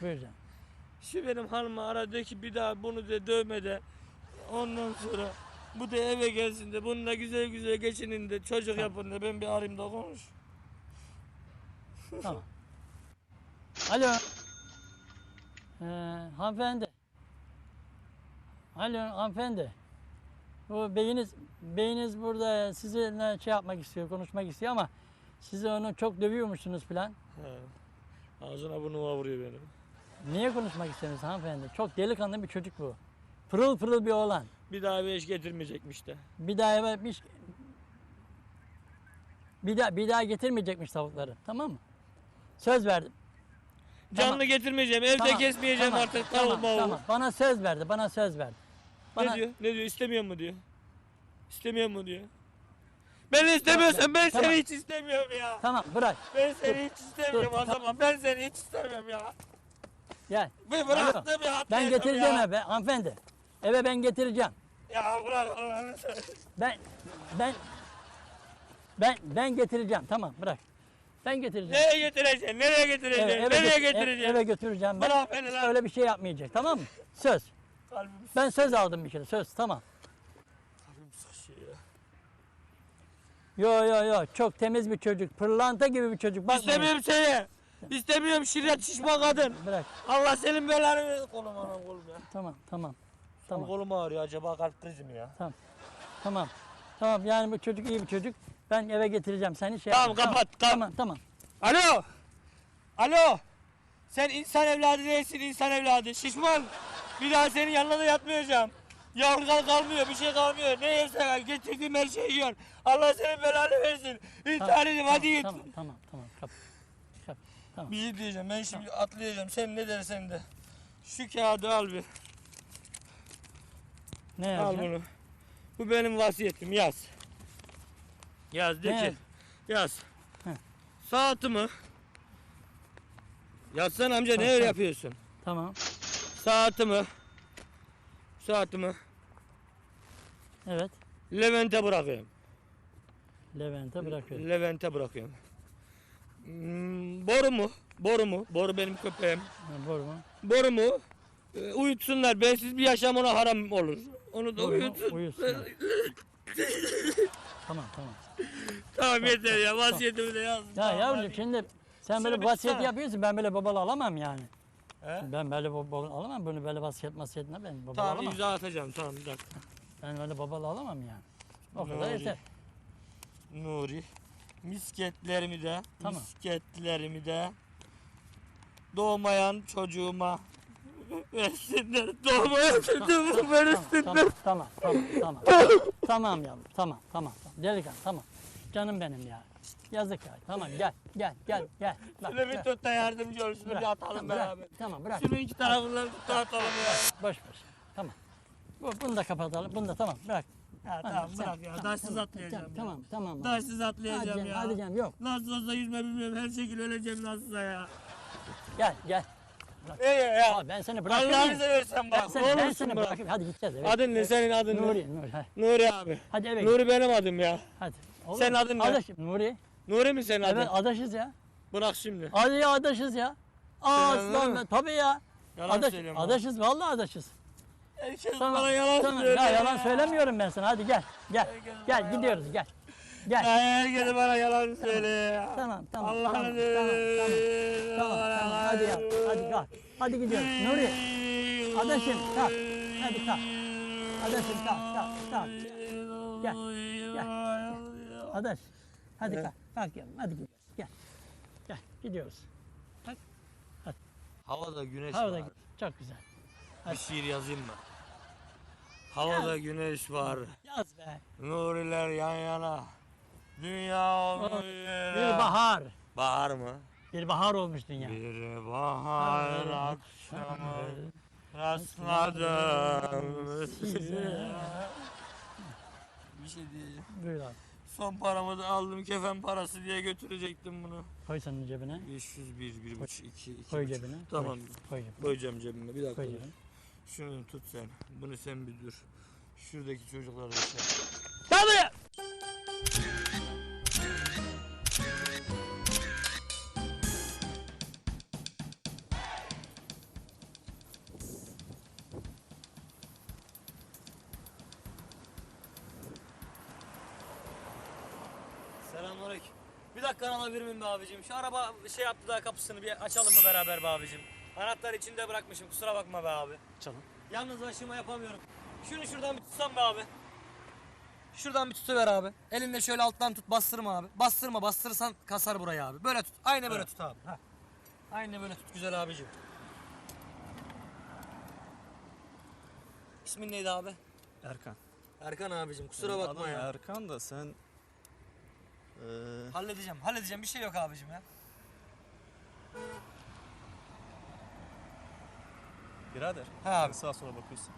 Canım. Şu benim hanımı aradı ki bir daha bunu da dövme de. Ondan sonra bu da eve gelsin de bununla güzel güzel geçinin de çocuk yapın da ben bir arayayım da konuş. Tamam. Alo. Ee, hanımefendi. Alo hanımefendi. Bu beyiniz beyiniz burada sizinle şey yapmak istiyor, konuşmak istiyor ama siz onu çok dövüyormuşsunuz falan. He. Ağzına burnuma vuruyor benim. Niye konuşmak istiyorsunuz hanımefendi? Çok delikanlı bir çocuk bu. Pırıl pırıl bir oğlan. Bir daha bir eş getirmeyecekmiş de. Bir daha eve bir, bir daha bir daha getirmeyecekmiş tavukları. Tamam mı? Söz verdim. Canlı Tamam. getirmeyeceğim, evde Tamam, kesmeyeceğim tamam, artık tamam, mavuğu. tamam. Bana söz verdi. Bana söz verdi. Bana, Ne diyor? Ne diyor? İstemiyor mu diyor? İstemiyor mu diyor? Ben istemiyorsam ben Tamam. seni hiç istemiyorum ya. Tamam bırak. Ben seni hiç istemiyorum o zaman. Ben seni hiç istemiyorum ya. Gel. Bir bıraktım ya. Ben getireceğim ya. eve hanımefendi. Eve ben getireceğim. Ya bırak Allah'ını seversen. Ben ben ben ben getireceğim. Tamam bırak. Ben getireceğim. Nereye getireceksin? Nereye getireceksin? Eve, eve Nereye götür- getireceksin? Eve götüreceğim ben. Bırak beni lan. Öyle bir şey yapmayacak. Tamam mı? Söz. Kalbim, Ben söz aldım bir kere. Söz. Tamam. kalbim saçıyor ya. Yo yo yo. Çok temiz bir çocuk. Pırlanta gibi bir çocuk. Bak. İstemiyorum seni. İstemiyorum şirret şişman kadın. Bırak. Allah senin belanı. Kolum anam kolum ya. Tamam tamam. Tamam. Tamam. Kolum ağrıyor acaba kalp krizi mi ya? Tamam. Tamam yani bu çocuk iyi bir çocuk. Ben eve getireceğim seni şey Tamam, yapma. kapat, kapat. Tamam tamam. Alo. Alo. Sen insan evladı değilsin insan evladı. Şişman. Bir daha senin yanına da yatmayacağım. Yavrular kalmıyor, bir şey kalmıyor. Ne yersen al, getirdiğim her şeyi yiyorsun. Allah senin belanı versin. İntihar edeyim, hadi git. Tamam tamam tamam. Kap. Tamam. Bir şey diyeceğim, ben şimdi atlayacağım. Sen ne dersen de. Şu kağıdı al bir. Ne Al yazacaksın? bunu. Bu benim vasiyetim, yaz. Yaz de Ne ki. yaz? Yaz. Heh. Saatimi. Yazsan amca ne Tamam, öyle tamam. yapıyorsun? Tamam. Saatimi. Saatimi. Evet. Levent'e bırakıyorum. Levent'e bırakıyorum. Levent'e bırakıyorum. Hmm, boru mu? Boru mu? Boru benim köpeğim. Ha, Boru mu? Boru mu? Ee, uyutsunlar. Bensiz bir yaşam ona haram olur. Onu da Boru mu? uyutsun. Uyusun. tamam tamam. tamam yeter ya. Vasiyetimi de yazdım. Ya Tamam, yavrucuğum hadi. şimdi sen böyle bir vasiyet yapıyorsun ben böyle babalı alamam yani. He? Ben böyle babalı alamam bunu böyle vasiyet vasiyetine ben babalı Tamam alamam. imza atacağım. Tamam bir dakika. Ben böyle babalı alamam yani. O kadar Nuri. yeter. Nuri. Misketlerimi de, Tamam. misketlerimi de doğmayan çocuğuma versinler. Doğmayan çocuğuma versinler. tamam tamam tamam tamam. tamam yavrum tamam tamam. tamam. Delikanlı tamam. Canım benim ya. Yazık ya. Tamam gel gel gel gel. Bak, Şöyle bir tut da yardımcı ol. Şunu Bırak, bir atalım tamam, bırak, beraber. Tamam bırak. Şunun iki tarafından tut da atalım ya. Boş boş. Tamam. Bu, bunu da kapatalım. Bunu da tamam bırak. Ya Hadi, tamam bırak ya. tamam, Daşsız tamam, atlayacağım ya. Tamam tamam. Daşsız Hadi atlayacağım canım, ya. hadi canım yok. Nasıl olsa yüzme bilmiyorum. Her şekilde öleceğim nasılsa ya. Gel gel. Ee ya. Aa, ben seni bırakayım. Allah'ını seversen Ben bak. seni, Ne ben seni bırak. bırakayım. Hadi gideceğiz eve. Adın ne senin adın ne? Nuri, Nuri. Hadi, Nuri abi. hadi eve. Nuri benim adım ya. Hadi. Olur Senin adın ne? Adaşım. Nuri. Nuri mi senin adın? Evet adaşız ya. Bırak şimdi. Hadi ya adaşız ya. Aa aslan mı? be. Tabii ya. Yalan Adaş, söylüyorum. adaşız vallahi adaşız. Herkes Tamam. bana yalan tamam. söylüyor. Ya yalan söylemiyorum ben sana. Hadi gel. Gel. Herkes bana Gel yalan- gidiyoruz gel. Ya Gel. herkes bana yalan söylüyor ya. Tamam tamam. Allah'ını tamam, tamam, tamam, bana tamam. yalan Hadi ya. Hadi kalk. Hadi gidiyoruz. Nuri. Adaşım, kalk. Hadi kalk. Adaşım, kalk, kalk, kalk. Gel, Adaş. Hadi kalk. Kalk yavrum. Hadi gidiyoruz. Gel. Gel. Gidiyoruz. Havada güneş Havada var. çok güzel. Bir şiir yazayım mı? Havada güneş var. Yaz be. Nuriler yan yana. Dünya olmuş Bir bahar. Bahar mı? Bir bahar olmuş dünya. Bir bahar akşamı rastladım size. Bir şey diyeceğim. Buyur abi. Son paramı da aldım kefen parası diye götürecektim bunu. Koy senin cebine. 501, 1,5, 2, 2. Koy cebine. Tamam. Koy, koy cebine. Koyacağım cebime bir dakika. Koy cebine. Şunu tut sen. Bunu sen bir dur. Şuradaki çocuklara da sen. Tabii. Selamünaleyküm. Bir dakika alabilir miyim be abicim? Şu araba şey yaptı da kapısını bir açalım mı beraber be abicim? Anahtarı içinde bırakmışım kusura bakma be abi. Çalın. Yalnız başıma yapamıyorum. Şunu şuradan bir tutsam be abi. Şuradan bir tutuver abi. Elinde şöyle alttan tut bastırma abi. Bastırma bastırırsan kasar burayı abi. Böyle tut. Aynı böyle tut abi. Ha. Aynı böyle tut güzel abicim. İsmin neydi abi? Erkan. Erkan abicim kusura Benim bakma ya. Erkan da sen... Eee Halledeceğim halledeceğim bir şey yok abicim ya. Birader. He abi. Sağa sola bakıyorsun.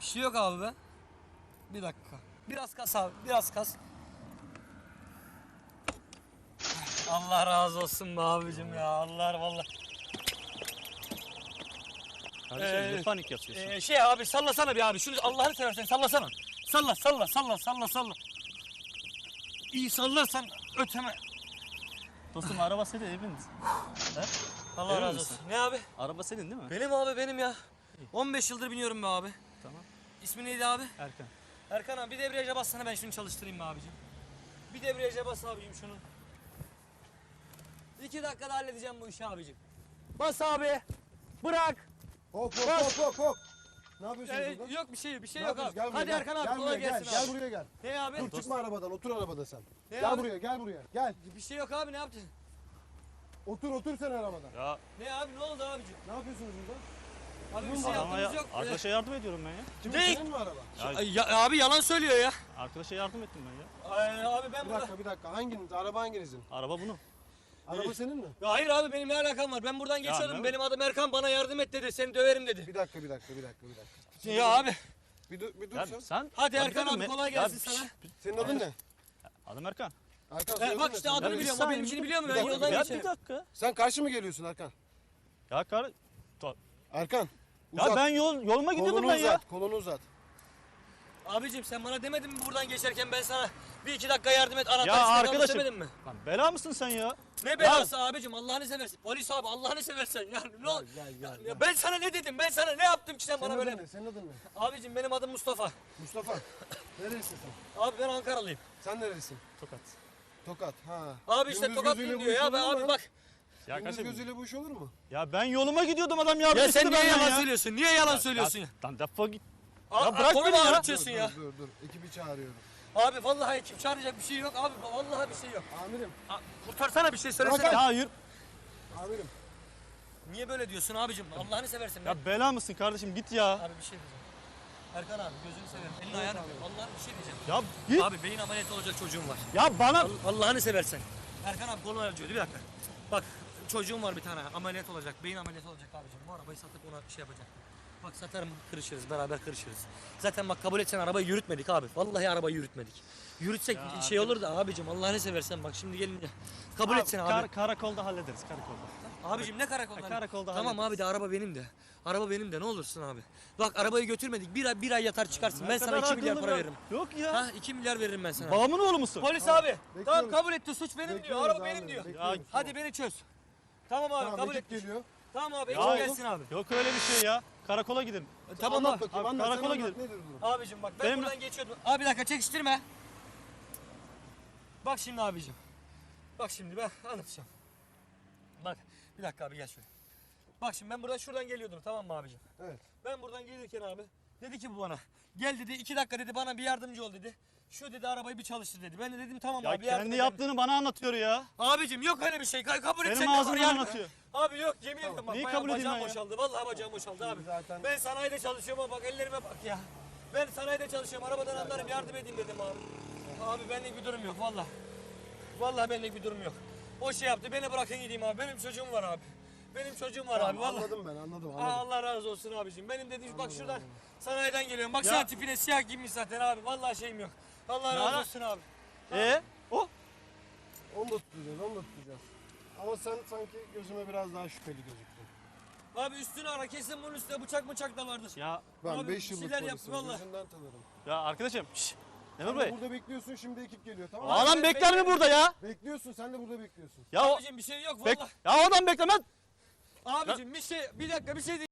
Bir şey yok abi be. Bir dakika. Biraz kas abi biraz kas. Allah razı olsun be abicim ya. Allah vallahi. Kardeşim Ee, ne panik yapıyorsun? Ee, şey abi sallasana bir abi. Şunu Allah'ını seversen sallasana. Salla salla salla salla salla. İyi sallarsan öteme. Dostum araba senin misin? Allah Emin razı misin? olsun. Ne abi? Araba senin değil mi? Benim abi benim ya. 15 yıldır biniyorum be abi. Tamam. İsmi neydi abi? Erkan. Erkan abi bir debriyaja bassana ben şunu çalıştırayım be abicim. Bir debriyaja bas abicim şunu. İki dakikada halledeceğim bu işi abicim. Bas abi. Bırak. Hop hop Bas. hop hop hop. Ne yapıyorsunuz Ee, burada? yok bir şey bir şey Ne yok abi. yapıyorsun? Gel buraya, Hadi gel. Erkan abi gel kolay buraya, gelsin gel. abi. Gel buraya gel. Ne abi? Dur çıkma arabadan otur arabada sen. Ne gel abi? buraya gel buraya gel. Bir şey yok abi ne yaptın? Otur otur sen arabada. Ya Ne abi ne oldu abicim? Ne yapıyorsunuz burada? Abi bir şey adama ya, yaptığımız yok. arkadaşa yardım ediyorum ben ya. Kimin Ne? senin mi araba? Ya, ya, abi yalan söylüyor ya. arkadaşa yardım ettim ben ya. Ay, abi ben Bir burada... dakika bir dakika hanginiz? Araba hanginizin? Araba bunun. Araba senin mi? Ya hayır abi benim ne alakam var? Ben buradan geçiyordum. ne- Benim adım Erkan bana yardım et dedi. Seni döverim dedi. Bir dakika bir dakika bir dakika bir dakika. Ya abi. Bir dur, bir dur Ya sen. sen... Hadi Ya Erkan abi kolay Ya gelsin bir- sana. Senin adın ne? Adım Erkan. Erkan E, soyadın bak ne işte senin? adını bir biliyorum. O saniye, benimkini biliyor mu? bir Ben dakika, yoldan Ya geçerim. bir dakika. Sen karşı mı geliyorsun Erkan? Ya kar... Erkan. Ya Uzat. ben yol yoluma gidiyordum kolunu ben ya. uzat. Kolunu uzat. Abicim sen bana demedin mi buradan geçerken ben sana bir iki dakika yardım et anahtar Ya arkadaşım. demedin mi? Lan bela mısın sen ya? Ne belası abicim Allah'ını seversen. Polis abi Allah'ını seversen. Yani ne ol- Gel gel. Ya ben sana ne dedim? Ben sana ne yaptım ki sen Senin bana adın böyle? ne? Senin adın ne? Abicim benim adım Mustafa. Mustafa. Nerelisin sen? Abi ben Ankaralıyım. Sen nerelisin? Tokat. Tokat. Ha. Abi işte Gündüz tokat gözüyle diyor ya. Ben mu abi lan? bak. Ya kardeşim. gözüyle bu iş olur mu? Ya ben yoluma gidiyordum adam yardım Ya istedi sen niye benden yalan ya. söylüyorsun? Niye yalan söylüyorsun ya? Lan defol git. Ya bırak beni ya. ağrıtıyorsun dur, ya? Dur dur dur. Ekibi çağırıyorum. Abi vallahi ekip çağıracak bir şey yok abi. Vallahi bir şey yok. Amirim. Aa, Kurtarsana bir şey söylesene. Bırak Ya yürü. Amirim. Niye böyle diyorsun abicim? Allah'ını seversen. Ben... Ya bela mısın kardeşim git ya. Abi bir şey diyeceğim. Erkan abi gözünü severim. Elini ayağını öpeyim. Vallahi bir şey diyeceğim. Ya git. Abi beyin ameliyatı olacak çocuğum var. Ya bana Al- Allah'ını seversen. Erkan abi kolunu acıyor. Bir dakika. Bak çocuğum var bir tane ameliyat olacak. Beyin ameliyatı olacak abicim. Bu arabayı satıp ona şey yapacak. Bak satarım kırışırız beraber kırışırız. Zaten bak kabul etsen arabayı yürütmedik abi. Vallahi arabayı yürütmedik. Yürütsek Ya şey olur da abicim Allah'ını seversen bak şimdi gelin kabul etsen abi. Kar- karakolda hallederiz karakolda. Abicim ne karakolda? Ha, karakolda Tamam hallederiz. abi de araba benim de. Araba benim de ne olursun abi. Bak arabayı götürmedik. Bir ay, bir ay yatar çıkarsın. ben sana kadar 2 milyar para veririm. Yok ya. Ha 2 milyar veririm ben sana. Babamın oğlu musun? Polis abi. Tamam Bekliyoruz. kabul etti. Suç benim diyor. Araba abi, benim diyor. Hadi beni çöz. Tamam abi Tamam kabul ekip et. geliyor. Tamam abi Ya ekip gelsin abi. Yok öyle bir şey ya. Karakola gidin. Tamam anlat abi. bakayım Abi, anlat. sen karakola anlat, gidelim. Nedir durum? Abicim bak ben Benim- buradan geçiyordum. Abi bir dakika çekiştirme. Bak şimdi abicim. Bak şimdi ben anlatacağım. Bak bir dakika abi gel şöyle. Bak şimdi ben buradan şuradan geliyordum tamam mı abicim? Evet. Ben buradan gelirken abi dedi ki bu bana gel dedi iki dakika dedi bana bir yardımcı ol dedi. Şu dedi arabayı bir çalıştır dedi. Ben de dedim tamam Ya abi yardım kendi ederim. yaptığını bana anlatıyor ya. Abicim yok öyle bir şey. Ka- kabul et Benim sen de ağzımdan anlatıyor. Abi yok yemin ederim bak Neyi bayağı kabul edeyim bacağım ben ya? boşaldı. Vallahi bacağım boşaldı abi. zaten- Ben sanayide çalışıyorum ama bak ellerime bak ya. Ben sanayide çalışıyorum arabadan anlarım yardım edeyim dedim abi. Abi benlik bir durum yok vallahi. Vallahi benlik bir durum yok. O şey yaptı beni bırakın gideyim abi. Benim çocuğum var abi. Benim çocuğum var abi vallahi. anladım ben anladım Aa, anladım. Allah razı olsun abicim. Benim dediğim bak şuradan sanayiden geliyorum. Bak sen tipine siyah giymiş zaten abi. Vallahi şeyim yok. Allah Ne razı olsun abi. E o? Onu da tutacağız onu da tutacağız. Ama sen sanki gözüme biraz daha şüpheli gözüktün. Abi üstünü ara kesin bunun üstüne bıçak bıçak da vardır. Ya Ben Abi, 5 bir yıllık şeyler yap, polisim. vallahi. Gözünden tanırım. ya arkadaşım. Şşş. Memur Sen de Bey. burada bekliyorsun şimdi ekip geliyor tamam mı? Adam bekler mi burada ya? Bekliyorsun sen de burada bekliyorsun. Ya o, Abicim bir şey yok bek, vallahi. ya o adam beklemez. Abicim bir şey bir dakika bir şey